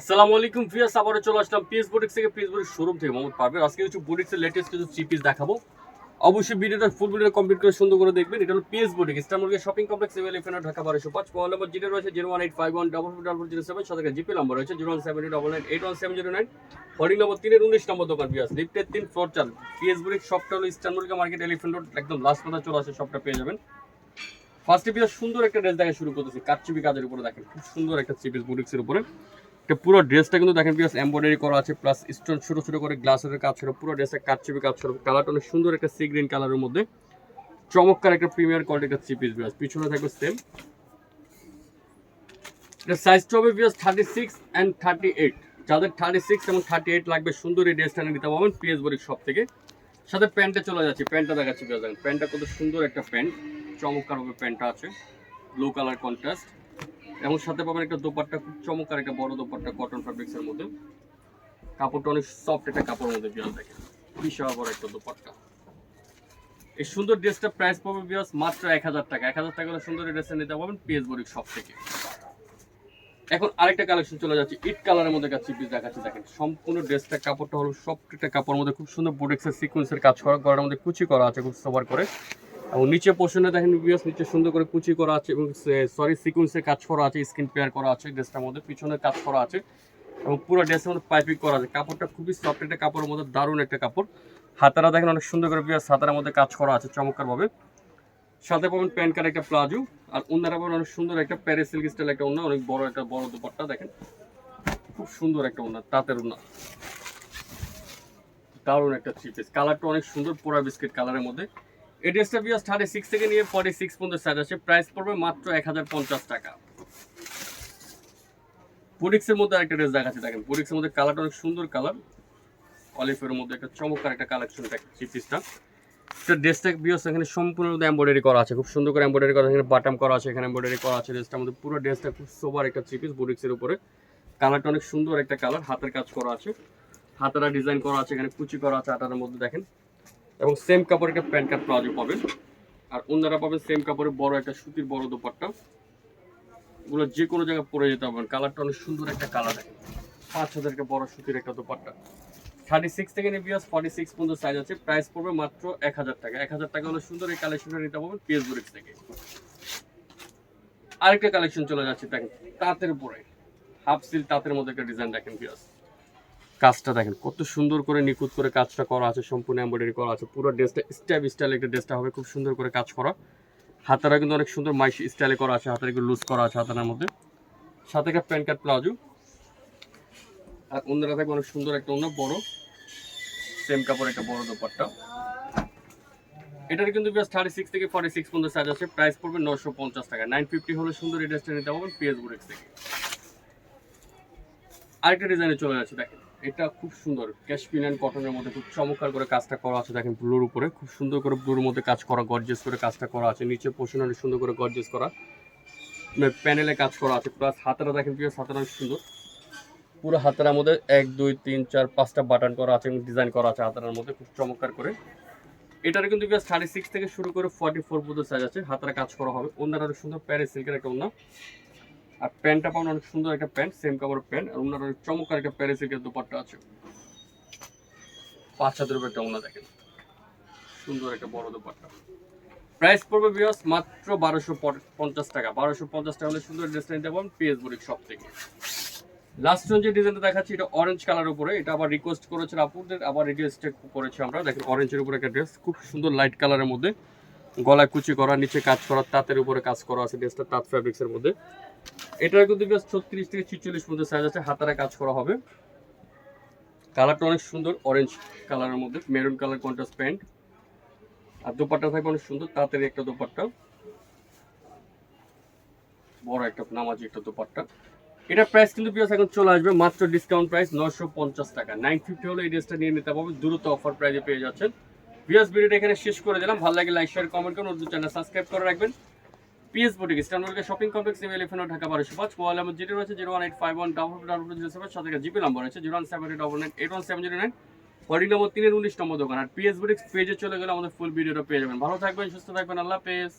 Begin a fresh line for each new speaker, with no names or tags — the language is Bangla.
আসসালামু আলাইকুম ফিয়াস আবারও চলে আসলাম পিএস বুটিক্স থেকে। পিএস বুটিক্স শোরুম থেকে মোহাম্মদ পারভেজ। আজকে কিছু বুটিক্সের লেটেস্ট কিছু থ্রি পিস দেখাবো। অবশ্যই ভিডিওটা ফুল ভিডিও কমপ্লিট করে সুন্দর করে দেখবেন। এটা হলো পিএস বুটিক ইস্টামুলকে শপিং কমপ্লেক্স এলিফেন্ট ঢাকা বারোশো পাঁচ মোবাইল নম্বর জিরো রয়েছে zero one eight five one double four double zero seven সাথে জিপি নম্বর রয়েছে zero one seven double nine eight one seven zero nine holding number তিনের উনিশ নম্বর দোকান পিয়াস লিফটের তিন ফ্লোর চার। পিএস বুটিক শপটা হলো ইস্টানবুলকে মার্কেট এলিফেন্ট রোড একদম লাস্ট পথে চলে আসে শপটা পেয়ে যাবেন। ফার্স্টে পিয়াস সুন্দর একটা ড্রেস দেখা শুরু করতেছি। কাটচিপি কাজের উপরে দেখেন, খুব সুন্দর একটা চিপিস বুটিক্সের উপরে। এটা পুরো ড্রেসটা কিন্তু দেখেন প্লাস এমব্রয়ডারি করা আছে প্লাস স্টোন ছোট ছোট করে গ্লাসের কাজ ছিল, পুরো ড্রেসে কাটচিপি কাজ ছিল কালারটা অনেক সুন্দর একটা সি গ্রিন কালারের মধ্যে। চমৎকার একটা প্রিমিয়ার কোয়ালিটি একটা থ্রি পিস বিয়াস পিছনে থাকবে সেম এটা সাইজটা হবে বিয়াস thirty six and thirty eight যাদের থার্টি সিক্স এবং থার্টি এইট লাগবে, সুন্দর এই ড্রেসটা নিতে পারবেন পিএস বরিক সব থেকে। সাথে প্যান্টে চলে যাচ্ছে। প্যান্টটা দেখাচ্ছি বিয়াস প্যান্টটা কত সুন্দর একটা প্যান্ট। চমৎকারভাবে প্যান্টটা আছে। ব্লু কালার কন্ট্রাস্ট এবং সাথে পাবেন একটা দোপাট্টা, খুব চমৎকার একটা বড় দোপাট্টা কটন ফ্যাব্রিক্সের মধ্যে। কাপড়টা অনেক সফট একটা কাপড়ের মধ্যে বিয়াস থাকে। বিশাল বড় একটা দোপাট্টা। এই সুন্দর ড্রেসটা প্রাইস পাবে বিয়াস মাত্র এক হাজার টাকা। এক হাজার টাকা সুন্দর ড্রেসটা নিতে পারবেন পিএস বরিক শপ থেকে। এখন আরেকটা কালেকশন চলে যাচ্ছে ইট কালারের মধ্যে কাছে পিস দেখাচ্ছি। দেখেন, সম্পূর্ণ ড্রেসটা, কাপড়টা হলো একটা কাপড়ের মধ্যে খুব সুন্দর বোটেক্সের সিকোয়েন্সের কাজ করা গলার মধ্যে কুচি করা আছে, খুব সবার করে। এবং নিচে পোর্শনে দেখেন বিয়াস নিচে সুন্দর করে কুচি করা আছে এবং সরি সিকোয়েন্সের কাজ করা আছে স্ক্রিন পেয়ার করা আছে ড্রেসটার মধ্যে পিছনে কাজ করা আছে এবং পুরো ড্রেসের মধ্যে পাইপিং করা আছে। কাপড়টা খুবই সফট একটা কাপড়ের মধ্যে দারুণ একটা কাপড়। হাতারা দেখেন অনেক সুন্দর করে বিয়াস হাতারার মধ্যে কাজ করা আছে চমৎকারভাবে। সাথে পাবেন প্যান্ট কার একটা প্লাজো, আর অন্যরা পাবেন অনেক সুন্দর একটা প্যারিস সিল্ক স্টাইল একটা ওনা অনেক বড় একটা, বড় দুপাট্টা দেখেন। খুব সুন্দর একটা ওনা তাঁতের ওনা দারুণ একটা থ্রি পিস কালারটা অনেক সুন্দর পোড়া বিস্কিট কালারের মধ্যে। এই ড্রেসটা বিয়াস থার্টি সিক্স থেকে নিয়ে ফর্টি সিক্স পর্যন্ত সাইজ আছে। প্রাইস পড়বে মাত্র এক হাজার পঞ্চাশ টাকা। বুটিক্সের মধ্যে একটা ড্রেস দেখাচ্ছে, দেখেন। বুটিক্সের মধ্যে কালারটা অনেক সুন্দর কালার অলিফের মধ্যে একটা চমৎকার একটা কালেকশন একটা থ্রি পিসটা এটা ড্রেসটা বিয়স এখানে সম্পূর্ণ এমব্রয়ডারি করা আছে। খুব সুন্দর করে এমব্রয়ডারি করা এখানে বাটাম করা আছে, এখানে এমব্রয়ডারি করা আছে। ড্রেসটার মধ্যে পুরো ড্রেসটা খুব সোবার একটা থ্রি পিস বুটিক্সের উপরে। কালারটা অনেক সুন্দর একটা কালার হাতের কাজ করা আছে। হাতারা ডিজাইন করা আছে, এখানে কুচি করা আছে আটার মধ্যে দেখেন। এবং সেম কাপড় একটা প্যান্ট কাট প্লাজো পাবেন। আর অন্যরা পাবেন সেম কাপড়ের বড় একটা সুতির বড় দোপাট্টা। এগুলো যে কোনো জায়গায় পরে যেতে পারবেন। কালারটা অনেক সুন্দর একটা কালার দেখেন পাঁচ হাজারকে বড় সুতির একটা দোপাট্টা। থার্টি সিক্স থেকে নিবিয়াস ফর্টি সিক্স পর্যন্ত সাইজ আছে। প্রাইস পড়বে মাত্র এক হাজার টাকা। এক হাজার টাকা হলে সুন্দর এই কালেকশনটা নিতে পারবেন পিএস বুরিক্স থেকে। আরেকটা কালেকশন চলে যাচ্ছে, দেখেন, তাঁতের উপরে হাফ সিল তাঁতের মধ্যে একটা ডিজাইন দেখেন পিয়াস কাজটা দেখেন, কত সুন্দর করে নিখুঁত করে কাজটা করা আছে, সম্পূর্ণ এমব্রয়ডারি করা আছে, পুরো ড্রেসটা স্টাইল স্টাইল একটা ড্রেসটা হবে, খুব সুন্দর করে কাজ করা। হাতারা কিন্তু অনেক সুন্দর মাইশ স্টাইলে করা আছে হাতারা লুজ করা আছে হাতার মধ্যে। সাথে একটা প্যান্ট কাট প্লাজো। আর অন্যরা থাকবে অনেক সুন্দর একটা অন্য বড়। সেম কাপড় একটা বড় দোপাট্টা। এটার কিন্তু বেশ থার্টি সিক্স থেকে ফর্টি সিক্স পর্যন্ত সাইজ আছে প্রাইস পড়বে নশো পঞ্চাশ টাকা। নাইন ফিফটি হলে সুন্দর এই ড্রেসটা নিতে পারবেন পিএস বুরেক্স থেকে। আরেকটা ডিজাইনে চলে যাচ্ছে, দেখেন। এটা খুব সুন্দর। ক্যাশপিন অ্যান্ড কটনের মধ্যে খুব চমৎকার করে কাজটা করা আছে, দেখেন ব্লুর উপরে। খুব সুন্দর করে ব্লুর মধ্যে কাজ করা গর্জেস করে কাজটা করা আছে। নিচে পোষণ অনেক সুন্দর করে গর্জেস করা। প্যানেলে কাজ করা আছে। প্লাস হাতারা দেখেন প্রিয় হাতারা অনেক সুন্দর। পুরো হাতারার মধ্যে এক, দুই, তিন, চার, পাঁচটা বাটন করা আছে এবং ডিজাইন করা আছে হাতারার মধ্যে, খুব চমৎকার করে। এটার কিন্তু থার্টি সিক্স থেকে শুরু করে ফর্টি ফোর পর্যন্ত সাইজ আছে। হাতারা কাজ করা হবে। অনেক সুন্দর প্যারিস সিল্কের একটা অন্য আর প্যান্টটা পাবেন অনেক সুন্দর একটা প্যান্ট সেম কাপড় প্যান্ট, আর ওনার অনেক চমৎকার একটা প্যারিস সিল্কের দুপাট্টা আছে। পাঁচ হাজার রুপে ওনা দেখেন। সুন্দর একটা বড় দুপাট্টা। প্রাইস পড়বে বিয়াস মাত্র বারোশো পঞ্চাশ টাকা। বারোশো পঞ্চাশ টাকা হলে সুন্দর ড্রেসটা নিতে পারবেন পিএস বুড়ির সব থেকে। লাস্ট যে ডিজাইনটা দেখাচ্ছি, এটা অরেঞ্জ কালার উপরে। এটা আবার রিকোয়েস্ট করেছেন আপুদের, আবার রিকোয়েস্ট করেছি আমরা। দেখেন অরেঞ্জের উপরে একটা ড্রেস খুব সুন্দর লাইট কালারের মধ্যে। গলায় কুচি করা, নিচে কাজ করা, তাঁতের উপরে কাজ করা আছে ড্রেসটা তাঁত ফ্যাব্রিক্সের মধ্যে। এটার কিন্তু ছত্রিশ থেকে ছিচল্লিশ সাইজ আছে, হাতারা কাজ করা হবে। কালারটা অনেক সুন্দর অরেঞ্জ কালারের মধ্যে মেরুন কালার প্যান্ট আর থাকবে অনেক সুন্দর, তাঁতের একটা বড় একটা নামাজি একটা দোপাট্টা। এটা প্রাইস কিন্তু বিয়াস এখন চলে আসবে, মাত্র ডিসকাউন্ট প্রাইস নশো পঞ্চাশ টাকা। নাইন ফিফটি হলে এই ড্রেসটা নিয়ে নিতে পারবেন দ্রুত অফার প্রাইসে পেয়ে যাচ্ছেন। বিয়াস ভিডিওটা এখানে শেষ করে দিলাম। ভালো লাগে লাইক শেয়ার কমেন্ট করুন। চ্যানেল সাবস্ক্রাইব করে রাখবেন। PS boutique ইস্টানবুলকে shopping complex, New Elephant Dhaka বারোশো পাঁচ মোবাইল নম্বর যেটি রয়েছে zero one eight five one, double double zero seven, সাথে জিপি নাম্বার আছে zero one seven eight nine, eight one seven zero nine holding number তিনের উনিশ নম্বর দোকান। আর পিএস বুটিক্স পেজে চলে গেলে আমাদের ফুল ভিডিওটা পেয়ে যাবেন। ভালো থাকবেন, সুস্থ থাকবেন, আল্লাহ পেজ